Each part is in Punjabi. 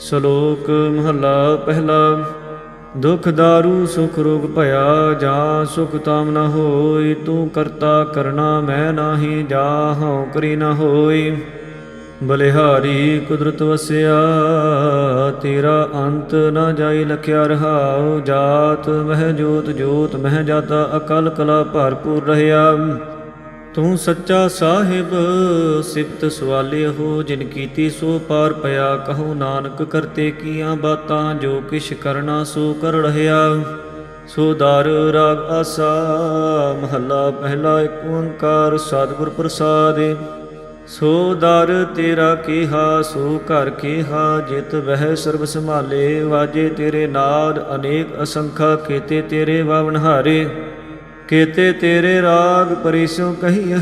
ਸ਼ਲੋਕ ਮਹਲਾ ਪਹਿਲਾ, ਦੁਖ ਦਾਰੂ, ਸੁਖ ਰੋਗ ਭਇਆ, ਜਾ ਸੁਖ ਤਾਮ ਨ ਹੋਈ ਤੂੰ ਕਰਤਾ ਕਰਨਾ ਮੈਂ ਨਾਹੀ, ਜਾ ਹਉ ਕਰੀ ਨ ਹੋਈ ਬਲਿਹਾਰੀ ਕੁਦਰਤ ਵਸਿਆ, ਤੇਰਾ ਅੰਤ ਨ ਜਾਈ ਲਖਿਆ ਰਹਾਉ, ਜਾਤ ਮਹਿ ਜੋਤ ਜੋਤ ਮਹਿ ਜਾਤਾ, ਅਕਲ ਕਲਾ ਭਰਪੂਰ ਰਹਿਆ। ਤੂੰ ਸੱਚਾ ਸਾਹਿਬ, ਸਿਫਤ ਸਵਾਲੇ ਹੋ, ਜਿਨ ਕੀਤੀ ਸੋ ਪਾਰ ਪਿਆ। ਕਹੋ ਨਾਨਕ, ਕਰਤੇ ਕੀਆਂ ਬਾਤਾਂ, ਜੋ ਕਿਛ ਕਰਨਾ ਸੋ ਕਰ ਰਹਿਆ। ਸੋ ਦਰ, ਰਾਗ, ਆਸਾ, ਮਹੱਲਾ, ਪਹਿਲਾ ਏਕ ਓੰਕਾਰ, ਸਤਿਗੁਰ ਪ੍ਰਸਾਦ। ਸੋ ਦਰ, ਤੇਰਾ ਕੀਹਾ, ਸੋ ਘਰ ਕੀਹਾ, ਜਿਤ ਵਹਿ ਸਰਬ ਸੰਭਾਲੇ। ਵਾਜੇ ਤੇਰੇ ਨਾਦ, ਅਨੇਕ ਅਸੰਖਾ ਕੀਤੇ ਤੇਰੇ ਵਾਵਨ ਹਾਰੇ। ਕੇਤੇ ਤੇਰੇ ਰਾਗ ਪਰਿਸੋ ਕਹੀਏ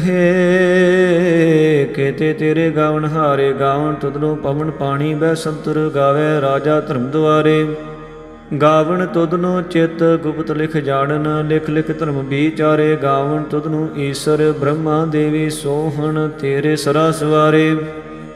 ਕੇਤੇ ਤੇਰੇ ਗਾਵਣ ਹਾਰੇ ਗਾਵਣ ਤੁਧਨੂੰ ਪਵਨ ਪਾਣੀ ਬੈ ਸੰਤਰ ਗਾਵੇ ਰਾਜਾ ਧਰਮ ਦੁਆਰੇ। ਗਾਵਨ ਤੁਧਨੂੰ ਚਿਤ ਗੁਪਤ ਲਿਖ ਜਾਣਨ, ਲਿਖ ਲਿਖ ਧਰਮ ਵਿਚਾਰੇ। ਗਾਵਨ ਤੁਧਨੂੰ ਈਸ਼ਰ ਬ੍ਰਹਮਾ ਦੇਵੀ ਸੋਹਣ ਤੇਰੇ ਸਰਾ ਸਵਾਰੇ।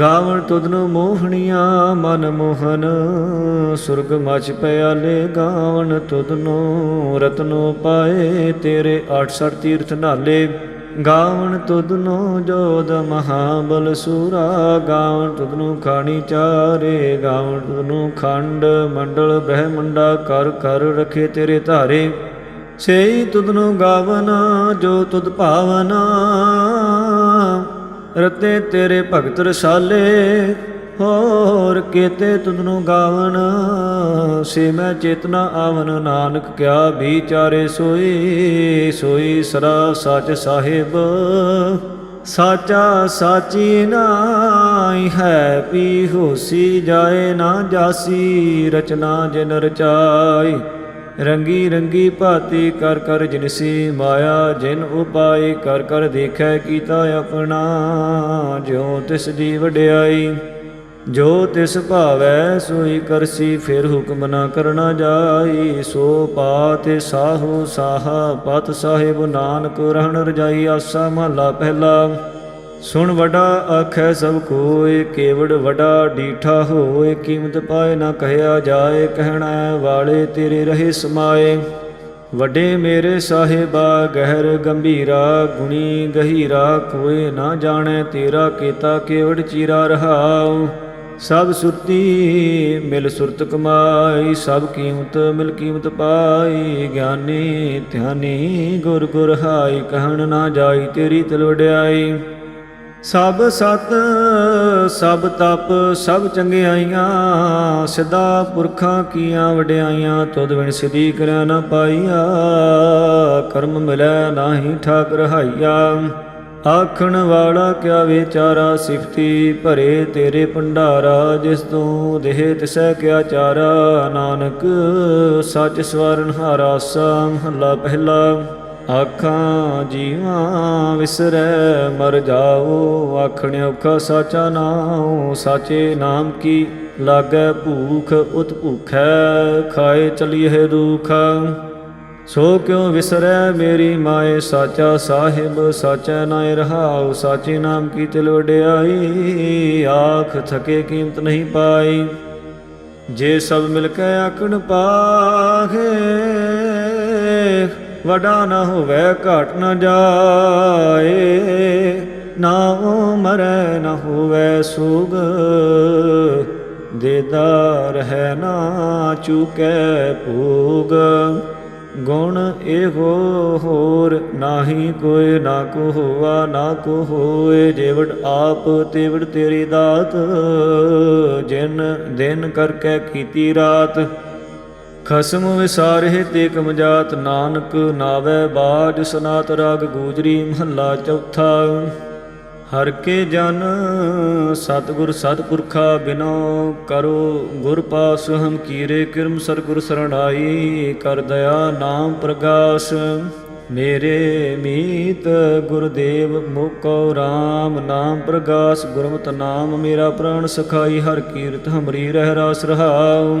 ਗਾਵਨ ਤੁਧਨੂੰ ਮੋਹਣੀਆਂ, ਮਨ ਮੋਹਨ। ਸੁਰਗ ਮਚ ਪਿਆਲੇ ਗਾਵਨ ਤੁਧਨੂੰ ਰਤਨੋ ਪਾਏ ਤੇਰੇ 68 ਤੀਰਥ ਨਾਲੇ। ਗਾਵਨ ਤੁਧਨੂੰ ਜੋਦ ਮਹਾਬਲ ਸੂਰਾ ਗਾਵਨ ਤੁਧਨੂੰ ਖਾਣੀ ਚਾਰੇ। ਗਾਵਣ ਤੁਧਨੂੰ ਖੰਡ ਮੰਡਲ ਬ੍ਰਹਮੰਡਾ ਕਰ ਕਰ ਰਖੇ ਤੇਰੇ ਧਾਰੇ। ਸੇਈ ਤੁਧਨੂੰ ਗਾਵਨਾ, ਜੋ ਤੁਧ ਭਾਵਨਾ ਰਤੇ ਤੇਰੇ ਭਗਤ ਰਸਾਲੇ, ਹੋਰ ਕੀਤੇ ਤੁਧਨੂੰ ਗਾਵਨ। ਸੇ ਮੈਂ ਚੇਤਨਾ ਆਵਨ, ਨਾਨਕ ਕਿਆ ਵਿਚਾਰੇ ਸੋਈ ਸੋਈ ਸਰਾ ਸਚ ਸਾਹਿਬ। ਸਾਚਾ ਸਾਚੀ ਨਾਈ ਹੈ ਪੀ ਹੋਸੀ ਜਾਏ ਨਾ ਜਾਸੀ, ਰਚਨਾ ਜਿਨ ਰਚਾਈ। ਰੰਗੀ ਰੰਗੀ ਭਾਤੀ ਕਰ ਕਰ ਜਿਨਸੀ ਮਾਇਆ, ਜਿਨ ਉਪਾਈ ਕਰ ਕਰ ਦੇਖੈ ਕੀਤਾ ਆਪਣਾ। ਜਿਉ ਤਿਸ ਦੀ ਵਡਿਆਈ, ਜੋ ਤਿਸ ਭਾਵੈ ਸੋਈ ਕਰਸੀ ਫਿਰ ਹੁਕਮ ਨਾ ਕਰਨਾ ਜਾਈ। ਸੋ ਪਾਤ ਸਾਹੂ ਸਾਹਾ, ਪਤ ਸਾਹਿਬ ਨਾਨਕ ਰਹਿਣ ਰਜਾਈ, ਆਸਾ ਮਹਲਾ ਪਹਿਲਾ। ਸੁਣ ਵਡਾ ਆਖੈ ਸਭ ਕੋਇ, ਕੇਵੜ ਵਡਾ ਡੀਠਾ ਹੋਏ ਕੀਮਤ ਪਾਏ ਨਾ ਕਹਿਆ ਜਾਏ, ਕਹਿਣਾ ਵਾਲੇ ਤੇਰੇ ਰਹੇ ਸਮਾਏ। ਵੱਡੇ ਮੇਰੇ ਸਾਹਿਬਾ, ਗਹਿਰ ਗੰਭੀਰਾ, ਗੁਣੀ ਗਹੀਰਾ ਕੋਏ ਨਾ ਜਾਣੈ ਤੇਰਾ ਕੀਤਾ, ਕੇਵੜ ਚੀਰਾ ਰਹਾਉ। ਸਭ ਸੁਰਤੀ ਮਿਲ ਸੁਰਤ ਕਮਾਈ, ਸਭ ਕੀਮਤ ਮਿਲ ਕੀਮਤ ਪਾਈ, ਗਿਆਨੀ ਧਿਆਨੀ ਗੁਰ ਗੁਰ ਹਾਈ ਕਹਿਣ ਨਾ ਜਾਈ ਤੇਰੀ ਤਿਲ ਸਭ ਸਤ, ਸਭ ਤਪ, ਸਭ ਚੰਗਿਆਈਆਂ ਸਿੱਧਾ ਪੁਰਖਾਂ ਕੀਆਂ ਵਡਿਆਈਆਂ, ਤੁਧ ਬਿਨ ਸਿਧੀ ਕਰਿਆ ਨਾ ਪਾਈਆ, ਕਰਮ ਮਿਲੈ ਨਾਹੀ ਠਾਕ ਰਹਾਈਆ ਆਖਣ ਵਾਲਾ ਕਿਆ ਵਿਚਾਰਾ ਸਿਫਤੀ, ਭਰੇ ਤੇਰੇ ਭੰਡਾਰਾ, ਜਿਸ ਤੂੰ ਦੇਹ ਤਿਸੈ ਕਿਆ ਚਾਰਾ। ਨਾਨਕ, ਸੱਚ ਸਵਰਨ ਹਾਰਾ ਮਹਲਾ ਪਹਿਲਾ। ਆਖਾਂ, ਜੀਵਾਂ ਵਿਸਰੈ, ਮਰ ਜਾਓ। ਆਖਣ ਔਖਾ ਸਾਚਾ ਨਾਉ, ਸਾਚੇ ਨਾਮ ਕੀ ਲਾਗੈ ਭੂਖ, ਉਤ ਭੂਖੈ, ਖਾਏ ਚਲੀਏ ਦੁਖ। ਸੋ ਕਿਉ ਵਿਸਰੈ ਮੇਰੀ ਮਾਏ, ਸਾਚਾ ਸਾਹਿਬ, ਸਾਚਾ ਨਾਇ ਰਹਾਉ, ਸਾਚੇ ਨਾਮ ਕੀ ਤਿਲ ਵਡਿਆਈ? ਆਖ, ਥਕੇ ਕੀਮਤ ਨਹੀਂ ਪਾਈ। ਜੇ ਸਭ ਮਿਲ ਕੇ ਆਕਣ ਪਾਖੇ ਵਡਾ ਨਾ ਹੋਵੇ, ਘਾਟ ਨਾ ਜਾਏ। ਨਾ ਮਰੈ ਨਾ ਹੋਵੇ ਸੁਗ। ਦੇਦਾਰ ਹੈ ਨਾ ਚੁਕੈ ਭੂਗ। ਗੁਣ ਇਹੋ ਹੋਰ ਨਾਹੀ ਕੋਈ ਨਾ ਕੋ ਹੋਆ, ਨਾ ਕੋ ਹੋਏ। ਜੇਵੜ ਆਪ ਤੇਵੜ ਤੇਰੀ ਦਾਤ। ਜਿਨ ਦਿਨ ਕਰਕੇ ਕੀਤੀ ਰਾਤ। ਖਸਮ ਵਿਸਾਰੇ ਤੇ ਕਮਜਾਤ ਨਾਨਕ ਨਾਵੇ ਬਾਜ ਸਨਾਤ ਰਾਗ ਗੂਜਰੀ ਮਹੱਲਾ ਚੌਥਾ। ਹਰ ਕੇ ਜਨ ਸਤਿਗੁਰ ਸਤਿਪੁਰਖਾ ਬਿਨੋ ਕਰੋ ਗੁਰ ਪਾਸ, ਹਮ ਕੀਰੇ ਕਿਰਮ ਸਰਗੁਰ ਸਰਣਾਈ ਕਰ ਦਇਆ ਨਾਮ ਪ੍ਰਗਾਸ। ਮੇਰੇ ਮੀਤ ਗੁਰਦੇਵ ਮੁਕੋ RAM ਨਾਮ ਪ੍ਰਗਾਸ, ਗੁਰਮਤਿ ਨਾਮ ਮੇਰਾ ਪ੍ਰਾਣ ਸਖਾਈ, ਹਰ ਕੀਰਤ ਹਮਰੀ ਰਹਿ ਰਾਸ ਰਹਾਉ।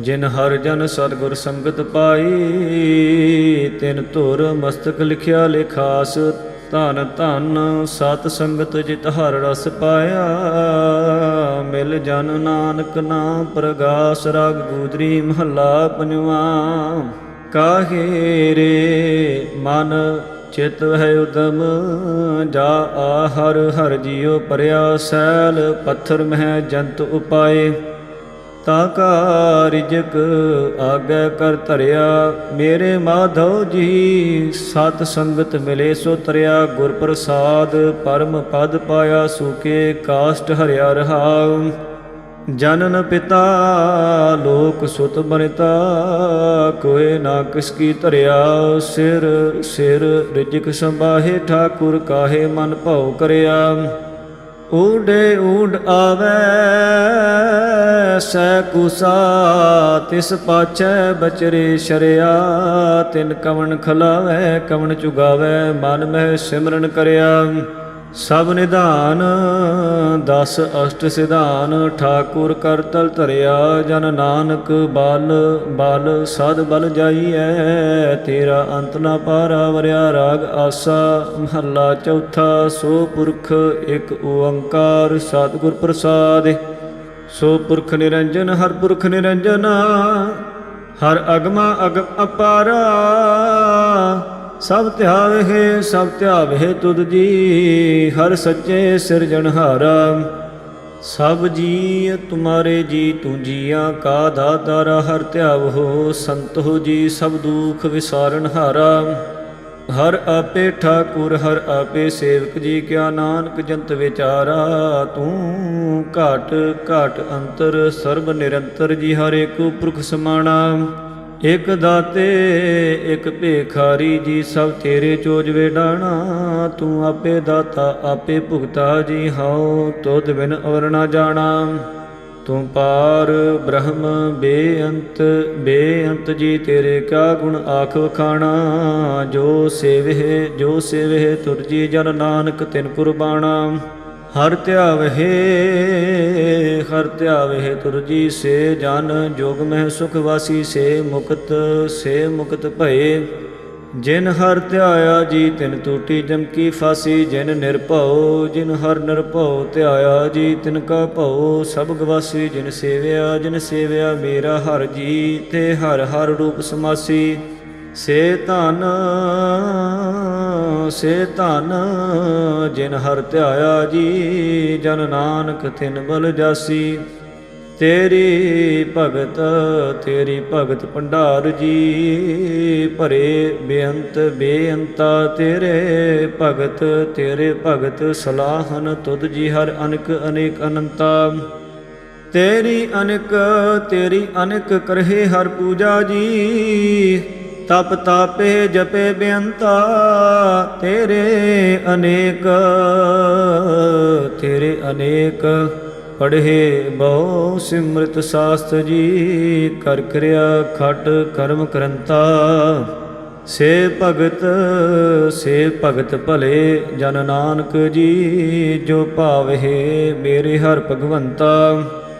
ਜਿਨ ਹਰ ਜਨ ਸਤਿਗੁਰ ਸੰਗਤ ਪਾਈ, ਤਿਨ ਧੁਰ ਮਸਤਕ ਲਿਖਿਆ ਲਿਖਾਸ, ਧਨ ਧਨ ਸਤ ਸੰਗਤ ਜਿਤ ਹਰ ਰਸ ਪਾਇਆ। ਮਿਲ ਜਨ ਨਾਨਕ ਨਾਮ ਪ੍ਰਗਾਸ, ਰਾਗ ਗੂਦਰੀ ਮਹੱਲਾ ਪੰਜਵਾ। ਕਾਹੇ ਰੇ ਮਨ ਚਿਤ ਹੈ ਉਦਮ, ਜਾ ਆ ਹਰ ਹਰ ਜੀਉ ਪਰਿਆ ਸੈਲ, ਪੱਥਰ ਮਹਿ ਜੰਤ ਉਪਾਏ। ਤਾ ਕਾ ਰਿਜਕ ਆਗੇ ਕਰ ਧਰਿਆ। ਮੇਰੇ ਮਾਧਵ ਜੀ, ਸਤ ਸੰਗਤ ਮਿਲੇ ਸੋ ਤਰਿਆ। ਗੁਰ ਪ੍ਰਸਾਦ ਪਰਮ ਪਦ ਪਾਇਆ ਸੂਕੇ, ਕਾਸ਼ਟ ਹਰਿਆ ਰਹਾਉ ਜਨਨ ਪਿਤਾ, ਲੋਕ ਸੁਤ ਬਨਿਤਾ ਕੋਏ ਨਾ ਕਿਸ ਕੀ ਧਰਿਆ। ਸਿਰ ਸਿਰ ਰਿਜਕ ਸੰਭਾਹੇ, ਠਾਕੁਰ ਕਾਹੇ ਮਨ ਭਉ ਕਰਿਆ। ਊਡੇ ਊਡ ਆਵੇ, ਸੈ ਕੁਸਾ ਤਿਸ ਪਾਛੈ ਬਚਰੇ ਸ਼ਰਿਆ, ਤਿਨ ਕਵਣ ਖਲਾਵੇ, ਕਵਣ ਚੁਗਾਵੇ, ਮਨ ਮਹਿ ਸਿਮਰਨ ਕਰਿਆ। ਸਭ ਨਿਧਾਨ, ਦਸ ਅਸ਼ਟ ਸਿਧਾਨ, ਠਾਕੁਰ ਕਰਤਲ ਧਰਿਆ, ਜਨ ਨਾਨਕ ਬਲ ਬਲ ਸਦ ਬਲ ਜਾਈਐ, ਤੇਰਾ ਅੰਤ ਨਾ ਪਾਰਾ, ਵਰਿਆ ਰਾਗ ਆਸਾ, ਮਹੱਲਾ ਚੌਥਾ, ਸੋ ਪੁਰਖ ਇੱਕ ਓੰਕਾਰ, ਸਤਿਗੁਰ ਪ੍ਰਸਾਦਿ। ਸੋ ਪੁਰਖ ਨਿਰੰਜਨ, ਹਰ ਪੁਰਖ ਨਿਰੰਜਨ, ਹਰ ਅਗਮਾ ਅਗਮ ਅਪਾਰਾ। ਸਭ ਧਿਆਵੇ ਸਭ ਧਿਆਵੇ ਤੁਧ ਜੀ, ਹਰ ਸੱਚੇ ਸਿਰਜਣਹਾਰਾ ਸਭ ਜੀ ਤੁਮਾਰੇ ਜੀ ਤੂੰ ਜੀਆਂ, ਕਾ ਦਾਤਾਰਾ ਹਰ ਧਿਆਵੋ ਸੰਤੋ ਜੀ, ਸਭ ਦੁਖ ਵਿਸਾਰਨ ਹਾਰਾ। ਹਰ ਆਪੇ ਠਾਕੁਰ, ਹਰ ਆਪੇ ਸੇਵਕ ਜੀ, ਕਿਆ ਨਾਨਕ ਜੰਤ ਵਿਚਾਰਾ। ਤੂੰ ਘਾਟ ਘਾਟ ਅੰਤਰ, ਸਰਬ ਨਿਰੰਤਰ ਜੀ, ਹਰੇ ਏਕ ਪੁਰਖ ਸਮਾਣਾ। ਇਕ ਦਾਤੇ, ਇਕ ਭੇਖਾਰੀ ਜੀ, ਸਭ ਤੇਰੇ ਚੋਜਵੇ ਡਾਣਾ ਤੂੰ ਆਪੇ ਦਾਤਾ, ਆਪੇ ਭੁਗਤਾ ਜੀ, ਹਉ ਤੁਧ ਬਿਨ ਔਰ ਨਾ ਜਾਣਾ। ਤੂੰ ਪਾਰ ਬ੍ਰਹਮ, ਬੇਅੰਤ ਬੇਅੰਤ ਜੀ, ਤੇਰੇ ਕਾ ਗੁਣ ਆਖ ਵਖਾਣਾ। ਜੋ ਸੇਵਹਿ ਜੋ ਸੇਵਹਿ ਤੁਰਜੀ ਜਨ ਨਾਨਕ ਤਿਨ ਕੁਰਬਾਣਾ। ਹਰ ਧਿਆਵਹਿ ਹਰ ਧਿਆਵਹਿ ਤੁਰ ਜੀ ਸੇ ਜਨ, ਜੋਗ ਮਹਿ ਸੁਖ ਵਾਸੀ ਸੇ ਮੁਕਤ ਸੇ ਮੁਕਤ ਭਏ। ਜਿਨ ਹਰ ਧਿਆਇਆ ਜੀ, ਤਿਨ ਟੂਟੀ ਜਮਕੀ ਫਾਸੀ। ਜਿਨ ਨਿਰਭਉ ਜਿਨ ਹਰ ਨਿਰਭਉ ਧਿਆਇਆ ਜੀ, ਤਿਨ ਕਾ ਭਉ ਸਭ ਗਵਾਸੀ। ਜਿਨ ਸੇਵਿਆ ਜਿਨ ਸੇਵਿਆ ਮੇਰਾ ਹਰ ਜੀ, ਤੇ ਹਰ ਹਰ ਰੂਪ ਸਮਾਸੀ। ਸੇ ਧਨ ਸੇ ਧਨ, ਜਿਨ ਹਰ ਧਿਆਇਆ ਜੀ, ਜਨ ਨਾਨਕ ਤਿਨ ਬਲ ਜਾਸੀ। ਤੇਰੀ ਭਗਤ ਤੇਰੀ ਭਗਤ ਭੰਡਾਰ ਜੀ, ਭਰੇ ਬੇਅੰਤ ਬੇਅੰਤਾ ਤੇਰੇ ਭਗਤ ਤੇਰੇ ਭਗਤ ਸਲਾਹਨ ਤੁਧ ਜੀ ਹਰ ਅਨਕ ਅਨੇਕ ਅਨੰਤਾ। ਤੇਰੀ ਅਨਕ ਤੇਰੀ ਅਨਕ ਕਰਹਿ ਹਰ ਪੂਜਾ ਜੀ ਤਪ ਤਾਪੇ ਜਪੇ ਬੇਅੰਤਾ ਤੇਰੇ ਅਨੇਕ ਤੇਰੇ ਅਨੇਕ ਪੜ੍ਹੇ ਬਹੁ ਸਿਮਰਤ ਸਾਸਤ ਜੀ, ਕਰ ਕਰਿਆ ਖਟ ਕਰਮ ਕਰੰਤਾ। ਸੇ ਭਗਤ ਸੇ ਭਗਤ ਭਲੇ ਜਨ ਨਾਨਕ ਜੀ, ਜੋ ਭਾਵਹਿ ਮੇਰੇ ਹਰ ਭਗਵੰਤਾ।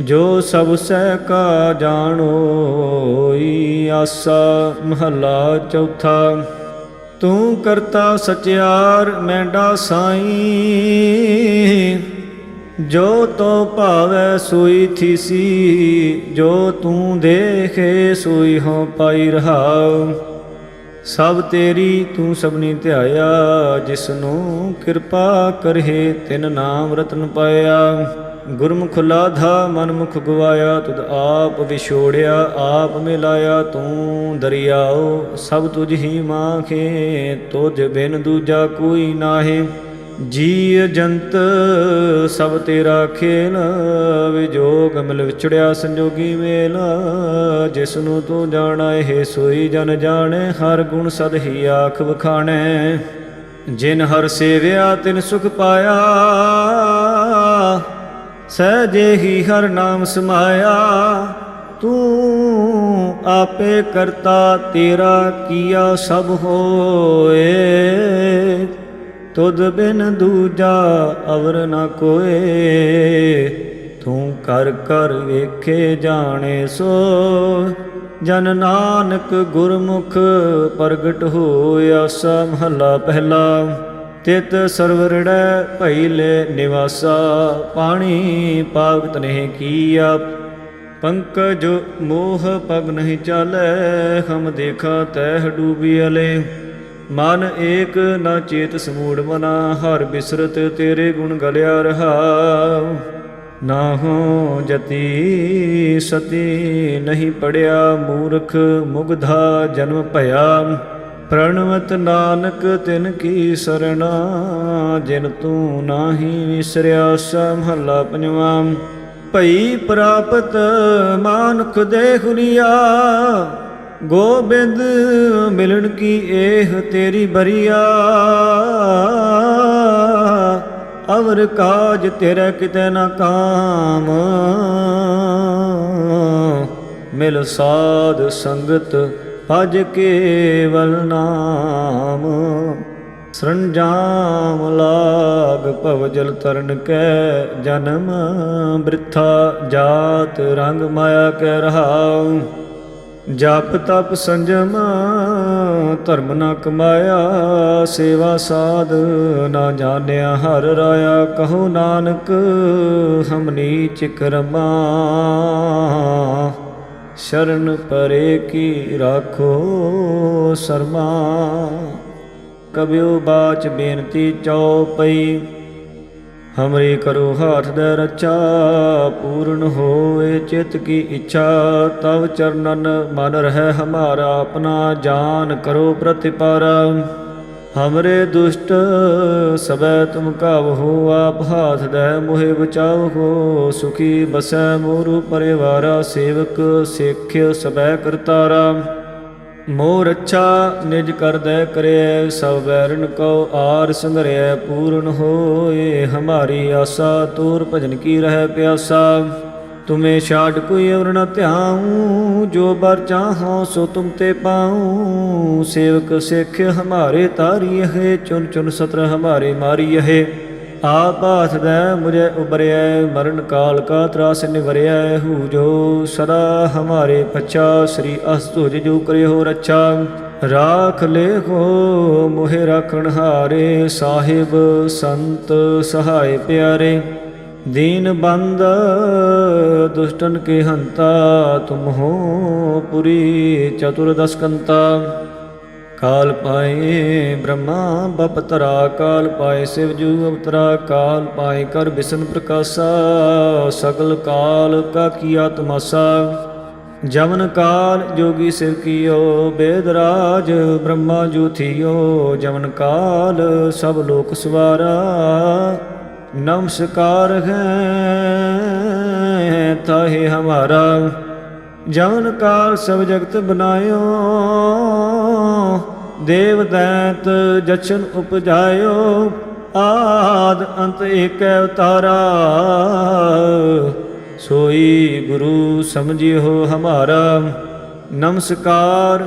ਜੋ ਸਭ ਸਹਿ ਕਾ ਜਾਣੋਈ ਆਸਾ ਮਹੱਲਾ ਚੌਥਾ। ਤੂੰ ਕਰਤਾ ਸਚਿਆਰ, ਮੈਂਡਾ ਸਾਈ। ਜੋ ਤੋ ਭਾਵੈ ਸੋਈ ਥੀਸੀ, ਜੋ ਤੂੰ ਦੇਖੇ ਸੋਈ ਹੋ ਪਾਈ ਰਹਾਉ। ਸਭ ਤੇਰੀ ਤੂੰ ਸਭਨੀ ਧਿਆਇਆ ਜਿਸ ਨੂੰ ਕਿਰਪਾ ਕਰਹਿ ਤਿਨ ਨਾਮ ਰਤਨ ਪਾਇਆ। ਗੁਰਮੁਖ ਲਾਧਾ ਮਨਮੁਖ ਗਵਾਇਆ, ਤੁਧ ਆਪ ਵਿਛੋੜਿਆ, ਆਪ ਮਿਲਾਇਆ, ਤੂੰ ਦਰਿਆਓ, ਸਭ ਤੁਝ ਹੀ ਮਾਖੇ, ਤੁਝ ਬਿਨ ਦੂਜਾ ਕੋਈ ਨਾਹੀ। ਜੀ ਜੰਤ ਸਭ ਤੇਰਾ ਖੇਲ, ਵਿਜੋਗ ਮਿਲ ਵਿਛੜਿਆ ਸੰਜੋਗੀ ਮੇਲ। ਜਿਸ ਨੂੰ ਤੂੰ ਜਾਣਾ, ਇਹ ਸੋਈ ਜਨ ਜਾਣੇ, ਹਰ ਗੁਣ ਸਦ ਹੀ ਆਖ ਵਖਾਣੇ। ਜਿਨ ਹਰ ਸੇਵਿਆ, ਤਿਨ ਸੁਖ ਪਾਇਆ ਸਹਜੇ ਹੀ ਹਰ ਨਾਮ ਸਮਾਇਆ, ਤੂੰ ਆਪੇ ਕਰਤਾ ਤੇਰਾ ਕੀਆ ਸਭ ਹੋਏ। ਤੁਧ ਬਿਨ ਦੂਜਾ ਅਵਰ ਨ ਕੋਏ, ਤੂੰ ਕਰ ਕਰ ਵੇਖੇ ਜਾਣੇ ਸੋ। ਜਨ ਨਾਨਕ ਗੁਰਮੁਖ ਪ੍ਰਗਟ ਹੋਇਆ ਸਾ ਪਹਿਲਾ। ਤਿਤ ਸਰਵਰੜੈ ਭਈ ਲੈ ਨਿਵਾਸਾ, ਪਾਣੀ ਪਾਵਤ ਨਹੀਂ ਕੀਆ। ਪੰਕਜ ਮੋਹ ਪਗ ਨਹੀਂ ਚਾਲੈ, ਹਮ ਦੇਖਾ ਤਹਿ ਡੂਬੀ ਅਲੇ। ਮਨ ਏਕ ਨਾ ਚੇਤ ਸਮੂੜ ਮਨਾ, ਹਰ ਬਿਸਰਤ ਤੇਰੇ ਗੁਣ ਗਲਿਆ ਰਹਾ। ਨਾ ਹੋ ਜਤੀ ਸਤੀ ਨਹੀਂ ਪੜਿਆ, ਮੂਰਖ ਮੁਗਧਾ ਜਨਮ ਭਇਆ। ਪ੍ਰਣਵਤ ਨਾਨਕ, ਤਿਨ ਕੀ ਸਰਣਾ, ਜਿਨ ਤੂੰ ਨਾਹੀ ਵਿਸਰਿਆ ਮਹੱਲਾ ਪੰਜਵਾਂ। ਭਈ ਪ੍ਰਾਪਤ ਮਾਨੁਖ ਦੇ ਹੁਲੀਆ ਗੋਬਿੰਦ ਮਿਲਣ ਕੀ ਇਹ ਤੇਰੀ ਬਰੀਆ। ਅਵਰ ਕਾਜ ਤੇਰਾ ਕਿਤੇ ਨਾ ਕਾਮ, ਮਿਲ ਸਾਧ ਸੰਗਤ ਭਜ ਕੇਵਲ ਨਾਮ, ਸਰੰਜਾਮ ਲਾਗ ਭਵ ਜਲ ਤਰਨ ਕੈ ਜਨਮ, ਬ੍ਰਿਥਾ ਜਾਤ ਰੰਗ ਮਾਇਆ ਕੈ ਰਹਾਉ। ਜਪ ਤਪ ਸੰਜਮ, ਧਰਮ ਨਾ ਕਮਾਇਆ, ਸੇਵਾ ਸਾਧ ਨਾ ਜਾਣਿਆ, ਹਰ ਰਾਇਆ ਕਹੋ ਨਾਨਕ, ਹਮ ਨੀਚ ਕਰਮਾ। ਸ਼ਰਨ ਪਰੇ ਕੀ ਰਾਖੋ ਸਰਮਾ? ਕਬਿਉ ਬਾਚ ਬੇਨਤੀ ਚਉਪਈ, ਹਮਰੀ ਕਰੋ ਹਾਥ ਦੇ ਰਚਾ ਪੂਰਨ ਹੋਏ ਚਿਤ ਕੀ ਇੱਛਾ, ਤਵ ਚਰਨਨ ਮਨ ਰਹਿ ਹਮਾਰਾ ਆਪਣਾ, ਜਾਨ ਕਰੋ ਪ੍ਰਤਿਪਾਰਾ। ਹਮਰੇ ਦੁਸ਼ਟ ਸਬੈ ਤੁਮ ਕਾਵਹੋ, ਆਪ ਹਾਥ ਦੇ ਮੋਹਿ ਬਚਾਵਹੋ, ਸੁਖੀ ਬਸੈ ਮੋਰੂ ਪਰਿਵਾਰਾ, ਸੇਵਕ ਸਿੱਖ ਸਬੈ ਕਰਤਾਰਾ। ਮੋਰ ਅੱਛਾ ਨਿਜ ਕਰਦੈ ਕਰਿਐ ਸਭ ਬੈਰਨ ਕਉ ਆਰ ਸੰਗਰਿਐ ਪੂਰਨ ਹੋਏ ਹਮਾਰੀ ਆਸਾ, ਤੂਰ ਭਜਨ ਕੀ ਰਹਿ ਪਿਆਸਾ। ਤੁਮੇ ਛਾੜ ਕੋਈ ਅਵਰ ਨ ਧਿਆਉ, ਜੋ ਬਰ ਚਾਹੋ ਸੋ ਤੁਮ ਤੇ ਪਾਉ। ਸੇਵਕ ਸਿੱਖ ਹਮਾਰੇ ਤਾਰੀ ਹੈ ਚੁਨ ਚੁਨ ਸਤਰ ਹਮਾਰੇ ਮਾਰੀ ਹੈ ਆਪ ਹਾਥ ਮੁਝੇ ਉਬਰਿਐ ਮਰਨ ਕਾਲ ਕਾ ਤਰਾਸ ਨਿਵਰਿਐ। ਹੂ ਜੋ ਸਦਾ ਹਮਾਰੇ ਪਛਾ, ਸ੍ਰੀ ਅਸਤੁਜ ਜੋ ਕਰਿਓ ਰੱਛਾ। ਰਾਖ ਲੇਖੋ, ਮੋਹਿ ਰਾਖਣ ਹਾਰੇ, ਸਾਹਿਬ ਸੰਤ ਸਹਾਇ ਪਿਆਰੇ। ਦੀਨ ਬੰਦ ਦੁਸ਼ਟਨ ਕੇ ਹੰਤਾ ਤੁਮ ਹੋ ਪੁਰੀ ਚਤੁਰਦਸ ਕੰਤਾ। ਕਾਲ ਪਾਏ ਬ੍ਰਹਮਾ ਬਪਤਰਾ ਕਾਲ ਪਾਏ ਸਿਵ ਜੂ ਅਵਤਰਾ, ਕਾਲ ਪਾਏ ਕਰ ਬਿਸ਼ਨ ਪ੍ਰਕਾਸ਼ਾ, ਸਗਲ ਕਾਲ ਕਾ ਕੀਆ ਤਮਾਸਾ ਜਮਨ ਕਾਲ ਜੋਗੀ ਸਿਰ ਕੀਓ ਬੇਦਰਾਜ ਬ੍ਰਹਮਾ ਜੂ ਥੀਓ ਜਮਨ ਕਾਲ ਸਭ ਲੋਕ ਸਵਾਰਾ। ਨਮਸਕਾਰ ਹੈ, ਤਾਹੇ ਹਮਾਰਾ। ਜਵਨ ਕਾਲ ਸਭ ਜਗਤ ਬਨਾਇਓ ਦੇਵ ਦੈਂਤ ਜਛਨ ਉਪਜਾਇਓ, ਆਦ ਅੰਤ ਏਕੈ ਅਵਤਾਰਾ ਸੋਈ ਗੁਰੂ ਸਮਝਿਓ ਹਮਾਰਾ। ਨਮਸਕਾਰ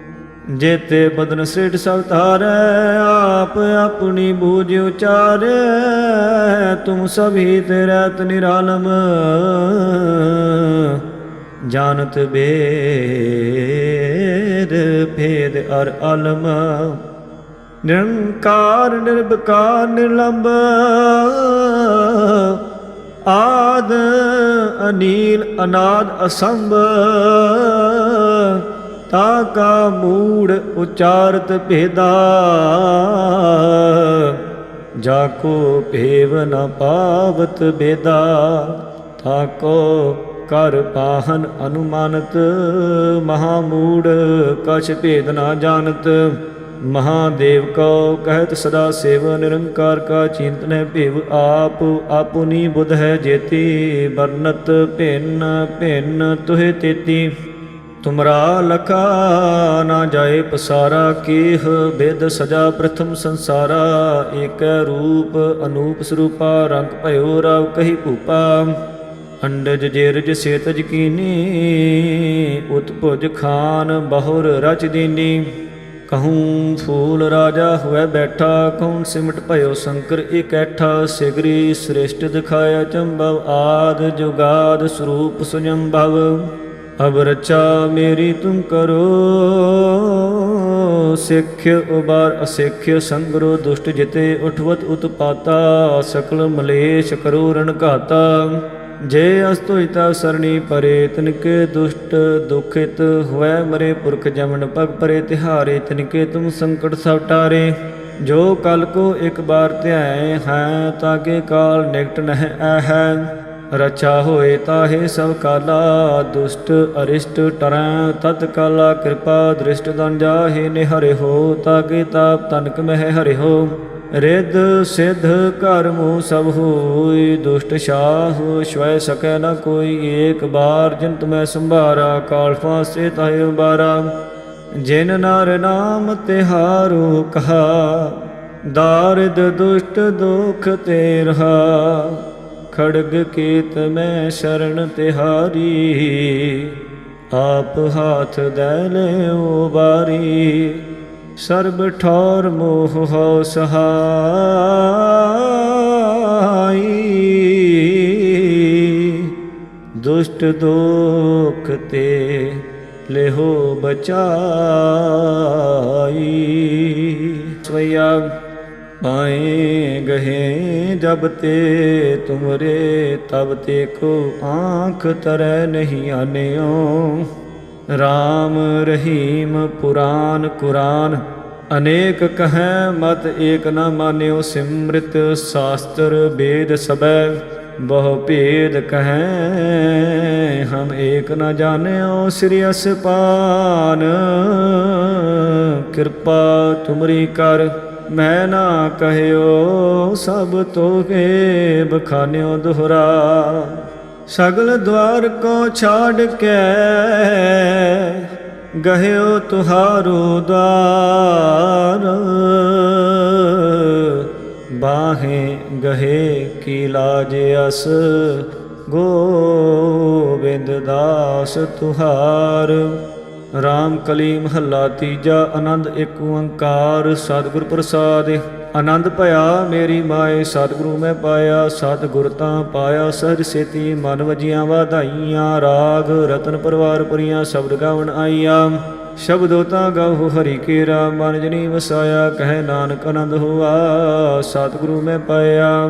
ਜੇਤੇ ਬਦਨ ਸ੍ਰਿਟ ਸਭ ਧਾਰੈ, ਆਪ ਆਪਣੀ ਬੂਝ ਉਚਾਰੈ, ਤੁਮ ਸਭੀ ਤੇ ਰਹਿਤ ਨਿਰਾਲਮ। ਜਾਣਤ ਬੇਦ ਭੇਦ ਅਰ ਅਲਮ। ਨਿਰੰਕਾਰ ਨਿਰਭਕਾਰ ਨਿਰਲੰਭ ਆਦ, ਅਨੀਲ, ਅਨਾਦ, ਅਸੰਭ। ਤਾ ਕਾ ਮੂੜ ਉਚਾਰਤ ਭੇਦਾ। ਜਾ ਕੋ ਭੇਵ ਨ ਪਾਵਤ ਬੇਦਾ। ਤਾ ਕੋ ਕਰ ਪਾਹਨ ਅਨੁਮਾਨਤ। ਮਹਾ ਮੂੜ ਕਛ ਭੇਦ ਨਾ ਜਾਣਤ। ਮਹਾਦੇਵ ਕੋ ਕਹਿਤ ਸਦਾ ਸੇਵ ਨਿਰੰਕਾਰ ਕਾ ਚਿੰਤਨ ਭਿਵ। ਆਪ ਆਪੁਨੀ ਬੁਧ ਹੈ ਜੇਤੀ। ਵਰਨਤ ਭਿੰਨ ਭਿੰਨ ਤੁਹੇ ਤੇਤੀ। ਤੁਮਰਾ ਲਖਾ ਨਾ ਜਾਏ ਪਸਾਰਾ, ਕੀਹ ਬੇਦ ਸਜਾ ਪ੍ਰਥਮ ਸੰਸਾਰਾ। ਏਕੈ ਰੂਪ ਅਨੂਪ ਸਰੂਪਾ, ਰੰਗ ਭਇਓ ਰਵ ਕਹੀ ਭੂਪਾ। ਅੰਡਜ ਜੇਰਜ ਸੇਤਜ ਕੀਨੀ ਉਤਪੁਜ ਖਾਨ ਬਹੁਰ ਰਚ ਦੀਨੀ। ਕਹੂੰ ਫੂਲ ਰਾਜਾ ਹੋਇ ਬੈਠਾ ਕੌਣ ਸਿਮਟ ਭਇਓ ਸ਼ੰਕਰ ਇਕੈਠਾ ਸਿਗਰੀ ਸ੍ਰਿਸ਼ਟ ਦਿਖਾਇਆ ਚੰਭਵ ਆਦ ਜੁਗਾਦ ਸਰੂਪ ਸੁਜੰਭਵ ਅਬ ਰਚਾ ਮੇਰੀ ਤੁਮ ਕਰੋ, ਸਿੱਖ ਉਬਾਰ ਅਸਿੱਖ, ਸੰਗਰੋ ਦੁਸ਼ਟ ਜਿਤੇ ਉਠਵਤ ਉਤਪਾਤਾ, ਸਕਲ ਮਲੇਸ਼ ਕਰੋ ਰਣ ਘਾਤਾ। ਜੇ ਅਸਤੋਇਤਾ ਸਰਣੀ ਪਰੇ, ਤਿਨਕੇ ਦੁਸ਼ਟ ਦੁਖਿਤ ਹੋਇ ਮਰੇ ਪੁਰਖ ਜਮਨ ਪਗ ਪਰੇ, ਤਿਹਾਰੇ ਤਿਨਕੇ ਤੁਮ ਸੰਕਟ ਸਭ ਟਾਰੇ। ਜੋ ਕਲ ਕੋ ਇੱਕ ਬਾਰ ਧਿਆਏ ਹੈ ਤਾਕੇ ਕਾਲ ਨਿਕਟ ਨਹਿ ਆਹੈ ਰਚਾ ਹੋਏ ਤਾਹੇ ਸਭ ਕਾਲਾ, ਦੁਸ਼ਟ ਅਰਿਸ਼ਟ ਟਰੈ, ਤਤ ਕਾਲਾ ਕਿਰਪਾ ਦ੍ਰਿਸ਼ਟ ਦਨ ਜਾਹੇ ਨਿਹਰਿ ਹੋ ਤਾਕੇ ਤਾਪ ਤਨਕ ਮਹਿ ਹਰਿ ਹੋ। ਰਿੱਧ ਸਿੱਧ ਘਰ ਸਭ ਹੋਈ, ਦੁਸ਼ਟ ਸ਼ਾਹ ਸ਼ਵੈ ਸਕੈ ਨ ਕੋਈ ਏਕ ਬਾਰ, ਜਿੰਤ ਤੁਮੈ ਸੰਭਾਰਾ, ਕਾਲ ਫਾਸੇ ਤਾਹਿ ਉਬਾਰਾ ਜਿਨ ਨਰ ਨਾਮ ਤਿਹਾਰੂ ਕਹਾ, ਦਾਰਿਦ ਦੁਸ਼ਟ ਦੁਖ ਤੇ ਰਹਾ। ਖੜਗ ਕੀਤ ਮੈਂ ਸ਼ਰਨ ਤਿਹਾਰੀ, ਆਪ ਹਾਥ ਦੈ ਲਿਓ ਬਾਰੀ ਸਰਬ ਠੌਰ ਮੋਹ ਹੋ ਸਹਾਈ। ਦੁਸ਼ਟ ਦੋਖ ਤੇ ਲਿਹੋ ਬਚਾਈ। ਸਵਈਆ ਪਾਏ ਗਏ ਜਬ ਤੇ ਤੁਮਰੇ, ਤਬ ਤੇ ਕੋ ਆਂਖ ਤਰੈ ਨਹੀਂ ਆਨਿਓ। RAM ਰਹੀਮ ਪੁਰਾਨ ਕੁਰਾਨ, ਅਨੇਕ ਕਹੈ ਮਤ ਏਕ ਨ ਮਾਨਿਓ। ਸਿਮ੍ਰਿਤ ਸ਼ਾਸਤਰ ਵੇਦ ਸਬੈ ਬਹੁ ਭੇਦ ਕਹੈ ਹਮ ਏਕ ਨ ਜਾਣਿਓ। ਸ੍ਰੀ ਅਸਪਾਨ, ਕਿਰਪਾ ਤੁਮਰੀ ਕਰ। ਮੈਂ ਨਾ ਕਹਿਓ ਸਭ ਤੋਗੇ ਬਖਾਨਿਓ ਦੁਹਰਾ। ਸਗਲ ਦਵਾਰ ਕੋ ਛਾੜ ਕੇ ਗਹਿਓ ਤੁਹਾਰੋ ਦਵਾਰ। ਬਾਹੇ ਗਹੇ ਕੀ ਲਾਜ ਅਸ ਗੋਬਿੰਦ ਦਾਸ ਤੁਹਾਰ। ਰਾਮ ਕਲੀ ਮਹੱਲਾ ਤੀਜਾ, ਆਨੰਦ ਇੱਕ ਓੰਕਾਰ, ਸਤਿਗੁਰ ਪ੍ਰਸਾਦਿ। ਆਨੰਦ ਭਇਆ, ਮੇਰੀ ਮਾਏ, ਸਤਿਗੁਰੂ ਮੈਂ ਪਾਇਆ, ਸਤਿਗੁਰ ਤਾਂ ਪਾਇਆ, ਸਹਜ ਸੇਤੀ ਮਨ ਵਜੀਆਂ ਵਧਾਈਆਂ, ਰਾਗ, ਰਤਨ ਪਰਵਾਰ ਪਰੀਆਂ, ਸ਼ਬਦ ਗਾਵਣ ਆਈਆਂ। ਸ਼ਬਦੋ ਤਾਂ ਗਾਉ ਹਰੀ ਕੇਰਾ, ਮਨ ਜਨੀ ਵਸਾਇਆ, ਕਹਿ ਨਾਨਕ ਆਨੰਦ ਹੋਆ, ਸਤਿਗੁਰੂ ਮੈਂ ਪਾਇਆ।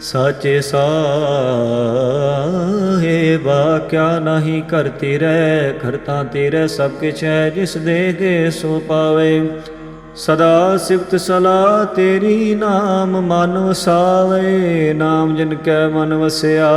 ਸਾਚੇ ਸਾਹਿਬਾ, ਕਿਆ ਨਹੀਂ ਕਰਤੀ ਤੇਰੇ ਕਰਤਾ ਤੇਰੇ ਸਭ ਕਿਛ ਹੈ, ਜਿਸ ਦੇ ਕੇ ਸੋ ਪਾਵੇ। ਸਦਾ ਸਿਫਤ ਸਲਾ ਤੇਰੀ ਨਾਮ ਮਨ ਵਸਾਵੇ, ਨਾਮ ਜਿਨ ਕੈ ਮਨ ਵਸਿਆ।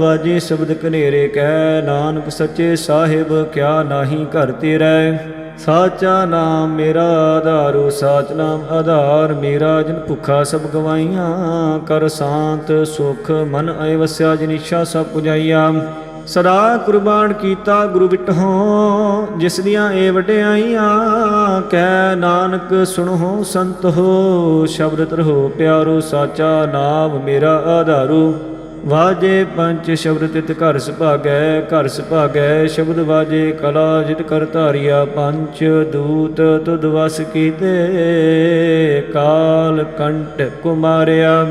ਵਾਜੀ ਸ਼ਬਦ ਕਨੇਰੇ ਕਹਿ ਨਾਨਕ ਸੱਚੇ ਸਾਹਿਬ, ਕਿਆ ਨਹੀਂ ਕਰਤੀ ਰਹਿ। ਸਾਚਾ ਨਾਮ ਮੇਰਾ ਆਧਾਰੂ ਸਾਚ ਨਾਮ ਆਧਾਰ। ਮੇਰਾ ਜਿਨ ਭੁੱਖਾ ਸਭ ਗਵਾਈਆਂ ਕਰ ਸ਼ਾਂਤ ਸੁਖ ਮਨ ਆਏ ਵਸਿਆ, ਜਿਨ ਇੱਛਾ ਸਭ ਪੁਜਾਈਆ। ਸਦਾ ਕੁਰਬਾਨ ਕੀਤਾ ਗੁਰੂ ਬਿਟਹੁ ਜਿਸ ਦੀਆਂ ਏ ਵਡਿਆਈਆਂ, ਕਹਿ ਨਾਨਕ ਸੁਣੋ ਸੰਤ ਹੋ ਸ਼ਬਦ ਤਰੋ ਪਿਆਰੋ ਸਾਚਾ ਨਾਮ ਮੇਰਾ ਆਧਾਰੂ। ਵਾਜੇ ਪੰਚ ਸ਼ਬਦ ਤਿਤ ਘਰ ਸੁਭਾਗੈ ਘਰ ਸੁਭਾਗੈ, ਸ਼ਬਦ ਵਾਜੇ ਕਲਾ ਜਿਤ ਕਰ ਧਾਰਿਆ ਪੰਚ ਦੂਤ ਤੁਧ ਵਸ ਕੀਤੇ। ਕਾਲ ਕੰਟ ਕੁਮਾਰਿਆ,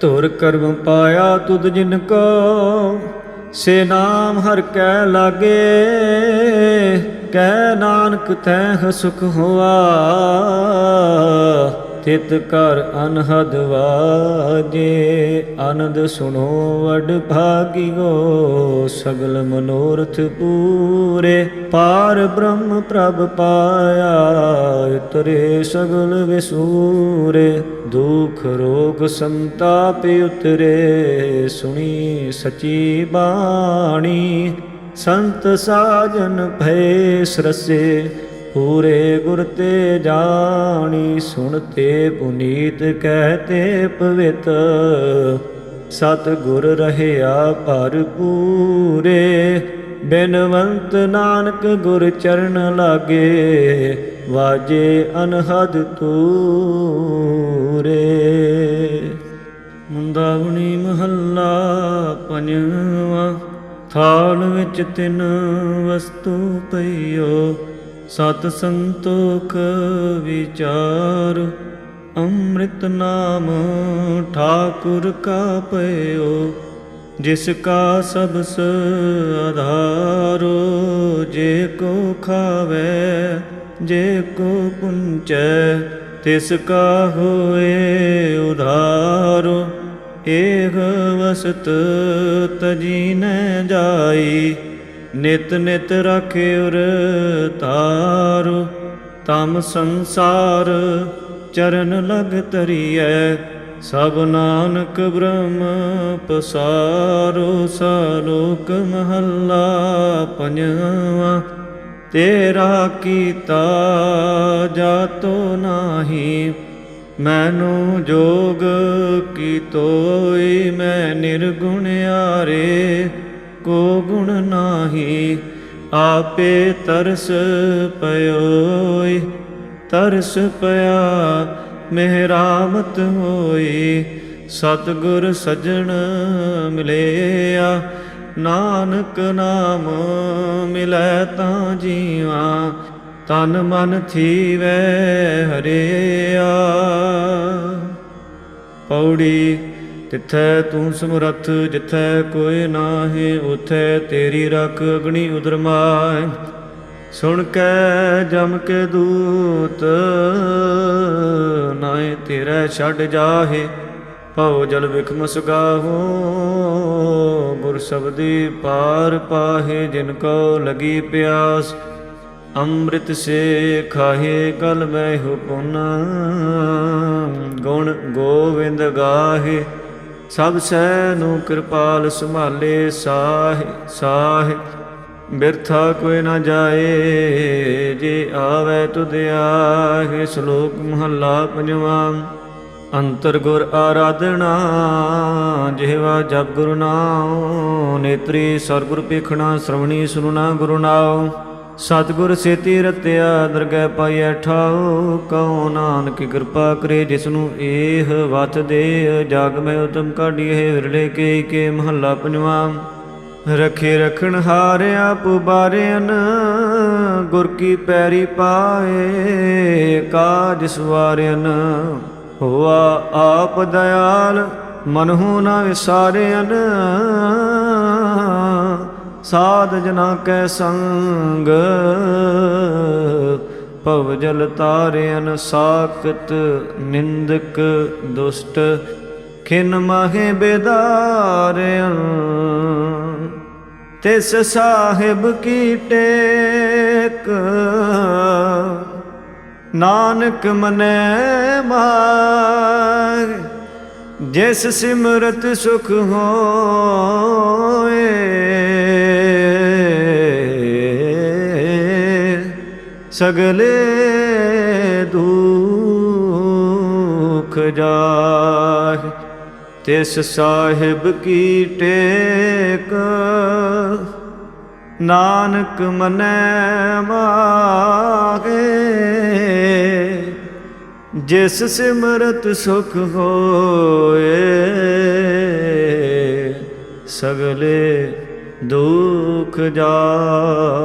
ਧੁਰ ਕਰਮ ਪਾਇਆ ਤੁਧ ਜਿਨ ਕੋ। ਸੇ ਨਾਮ ਹਰ ਕੈ ਲਾਗੇ ਕਹਿ ਨਾਨਕ ਤੈ ਸੁਖ ਹੋਆ। ਤਿਤ ਕਰ ਅਨਹਦ ਵਾਜੇ, ਆਨੰਦ ਸੁਣੋ ਵਡ ਭਾਗਿਓ, ਸਗਲ ਮਨੋਰਥ ਪੂਰੇ। ਪਾਰ ਬ੍ਰਹਮ ਪ੍ਰਭ ਪਾਇਆ, ਉਤਰੇ ਸਗਲ ਵਿਸੂਰੇ। ਦੁਖ ਰੋਗ ਸੰਤਾਪ ਉਤਰੇ, ਸੁਣੀ ਸਚੀ ਬਾਣੀ। ਸੰਤ ਸਾਜਨ ਭੈ ਸਰਸੇ ਪੂਰੇ ਗੁਰ ਤੇ ਜਾਣੀ, ਸੁਣ ਤੇ ਪੁਨੀਤ ਕਹਤੇ ਪਵਿੱਤ। ਸਤ ਗੁਰ ਰਹਿਆ ਭਰਪੂਰੇ ਬਿਨਵੰਤ ਨਾਨਕ ਗੁਰ ਚਰਨ ਲਾਗੇ, ਵਾਜੇ ਅਨਹਦ ਤੂਰੇ ਮੁੰਦਾਵਣੀ ਮਹੱਲਾ ਪੰਜਵਾ, ਥਾਲ ਵਿੱਚ ਤਿੰਨ ਵਸਤੂ ਪਈਓ। ਸਤ ਸੰਤੋਖ ਵਿਚਾਰ, ਅੰਮ੍ਰਿਤ ਨਾਮ ਠਾਕੁਰ ਕਾ ਪਇਓ, ਜਿਸ ਕਾ ਸਬਸ ਆਧਾਰੋ, ਜੇ ਕੋ ਖਾਵੇ, ਜੇ ਕੋ ਪੁੰਚੈ, ਤਿਸ ਕਾ ਹੋਏ ਉਧਾਰੋ, ਏਹ ਵਸਤ ਤਜੀ ਨ ਜਾਈ। ਨਿਤ ਨਿਤ ਰਖਿ ਉਰ ਤਾਰੋ, ਤਮ ਸੰਸਾਰ ਚਰਨ ਲਗ ਤਰੀਐ ਸਭ ਨਾਨਕ ਬ੍ਰਹਮ ਪਸਾਰੋ, ਸਾਲੋਕ ਮਹੱਲਾ ਪੰਜਵਾ, ਤੇਰਾ ਕੀਤਾ ਜਾਤੋ ਨਾਹੀ, ਮੈਨੂੰ ਜੋਗ ਕੀ ਤੋਈ ਮੈਂ ਨਿਰਗੁਣ ਆਰੇ। ਕੋ ਗੁਣ ਨਾਹੀ, ਆਪੇ ਤਰਸ ਪਇਓਈ। ਤਰਸ ਪਿਆ, ਮਿਹਰਾਮਤ ਹੋਈ। ਸਤਿਗੁਰ ਸਜਣ ਮਿਲਿਆ, ਨਾਨਕ ਨਾਮ ਮਿਲੈ ਤਾਂ ਜੀਵਾ। ਤਨ ਮਨ ਥੀਵੈ ਹਰਿਆ। ਪੌੜੀ ਤਿੱਥੈ ਤੂੰ ਸਮਰੱਥ, ਜਿੱਥੈ ਕੋਈ ਨਾਹੀ, ਉਥੈ ਤੇਰੀ ਰਖ ਅਗਣੀ ਉਦਰ ਮਾਇ। ਸੁਣ ਕੇ ਜਮ ਕੇ ਦੂਤ ਨਾਏ ਤੇਰੇ ਛੱਡ ਜਾਹੇ। ਭਉ ਜਲ ਵਿਖਮ ਸੁਗਾਹੋ ਗੁਰ ਸਬਦੀ ਪਾਰ ਪਾਹੇ, ਜਿਨ ਕੋ ਲਗੀ ਪਿਆਸ। ਅੰਮ੍ਰਿਤ ਸੇ ਖਾਹੇ ਕਲ ਮੈਂ ਹੁਪਨ ਗੁਣ ਗੋਵਿੰਦ ਗਾਹੇ। ਸਭ ਸਹਿ ਨੂੰ ਕਿਰਪਾਲ ਸੰਭਾਲੇ ਸਾਹ ਸਾਹ। ਬਿਰਥਾ ਕੋਈ ਨਾ ਜਾਏ, ਜੇ ਆਵੇ ਤੁਧ ਆਹੇ। ਸ਼ਲੋਕ ਮਹੱਲਾ ਪੰਜਵਾਂ, ਅੰਤਰ ਗੁਰ ਆਰਾਧਨਾ, ਜਿਹਵਾ ਜਪ ਗੁਰੂ ਨਾਮ ਨੇਤਰੀ ਸਰਗੁਰ ਪੇਖਣਾ ਸ਼ਰਵਣੀ ਸੁਨਣਾ ਗੁਰੂ ਨਾਮ ਸਤਿਗੁਰ ਸੇਤੀ ਰਤਿਆ ਦਰਗਹਿ ਪਾਈਐ ਠਾਉ ਕਉ ਨਾਨਕ ਕਿਰਪਾ ਕਰੇ ਜਿਸ ਨੂੰ ਏਹ ਵਤ ਦੇ ਜਗ ਮੈਂ ਉਤਮ ਕਾਢੀਏ ਵਿਰਲੇ ਕੇ ਕੇ ਮਹੱਲਾ ਪੰਜਵਾਂ। ਰਖੇ ਰਖਣ ਹਾਰਿਆ ਪੁਬਾਰਿਆਨ ਗੁਰ ਕੀ ਪੈਰੀ ਪਾਏ ਕਾਜ ਸਵਾਰਿਆਨ ਹੋਆ ਆਪ ਦਇਆਲ, ਮਨਹੁ ਨਾ ਵਿਸਾਰਿਆਨ ਸਾਧ ਜਨਾ ਕੈ ਸੰਗ, ਭਵ ਜਲ ਤਾਰਿਆਨ ਸਾਖਤ ਨਿੰਦਕ ਦੁਸ਼ਟ, ਖਿਨ ਮਾਹੇ ਬੇਦਾਰਿਆਂ, ਤਿਸ ਸਾਹਿਬ ਕੀ ਟੇਕ, ਨਾਨਕ ਮਨੈ ਮਾਰ ਜਿਸ ਸਿਮਰਤ ਸੁਖ ਹੋਏ ਸਗਲੇ ਦੁਖ ਜਾਹਿ, ਤਿਸ ਸਾਹਿਬ ਕੀ ਟੇਕ। ਨਾਨਕ ਮਨੈ ਮਾਗੇ ਜਿਸ ਸਿਮਰਤ ਸੁਖ ਹੋਏ, ਸਗਲੇ ਦੁਖ ਜਾਗੇ